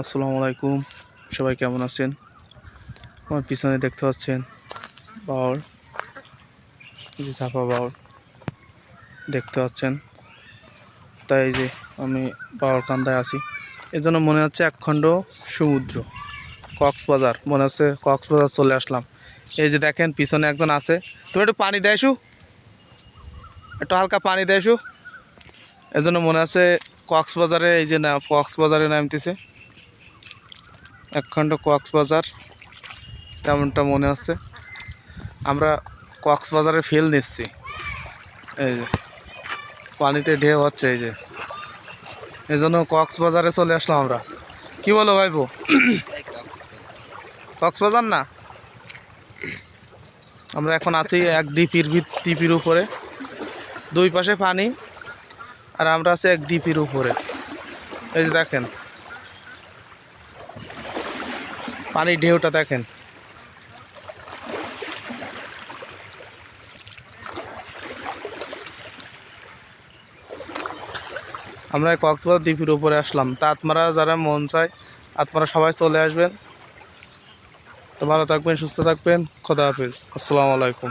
আসসালামু আলাইকুম। সবাই কেমন আছেন? আমার পিছনে দেখতে পাচ্ছেন বাউর যে ঝাপা বাউর দেখতে পাচ্ছেন। তাই যে আমি বাউর কান্দায় আছি। এই জন্য মনে হচ্ছে একখণ্ড সমুদ্র, কক্সবাজার। মনে হচ্ছে কক্সবাজার চলে আসলাম। এই যে দেখেন, পিছনে একজন আছে। তুমি একটু পানি দেয়সু একটু হালকা পানি দেয়সু এই জন্য মনে আছে কক্সবাজারে, এই যে না, কক্সবাজারে নামতেছে। একখণ্ড কক্সবাজার, তেমনটা মনে হচ্ছে আমরা কক্সবাজারে ফেল নিচ্ছি। এই যে, পানিতে ঢেউ হচ্ছে, এই যে। এই জন্য কক্সবাজারে চলে আসলাম আমরা। কি বলো ভাইপো? কক্সবাজার না? আমরা এখন আছি এক ডিপির ডিপির উপরে। দুই পাশে পানি, আর আমরা আছি এক ডিপির উপরে। এই যে দেখেন পানির ঢেউটা দেখেন। আমরা কক্সবাজার দ্বীপের উপরে আসলাম। তা আপনারা যারা মন চায়, আপনারা সবাই চলে আসবেন। তো ভালো থাকবেন, সুস্থ থাকবেন। খোদা হাফিজ। আসসালামু আলাইকুম।